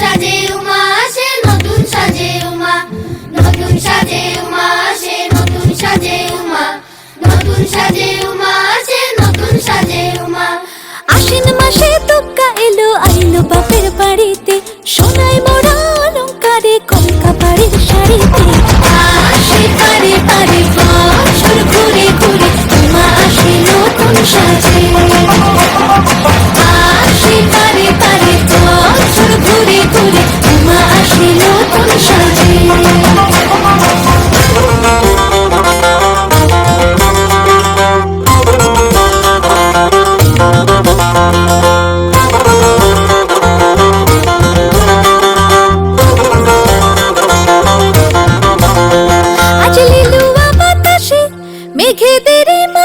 সাজে উমা আসে নতুন সাজে উমা। নতুন সাজে উমা আসে নতুন সাজে উমা। নতুন সাজে উমা আসে নতুন সাজে উমা। আশ্বিন মাসে তোকা এলো, আইলো বাপের বাড়িতে। সোনাই মোরা অলঙ্কারে কলকা বাড়ির শাড়িতে।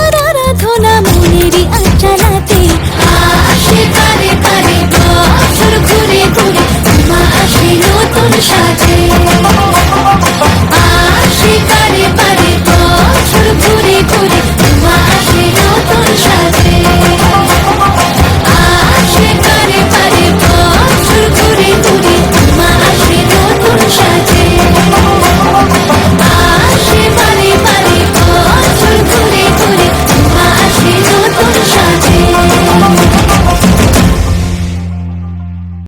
আরাধনা নতুন সাজে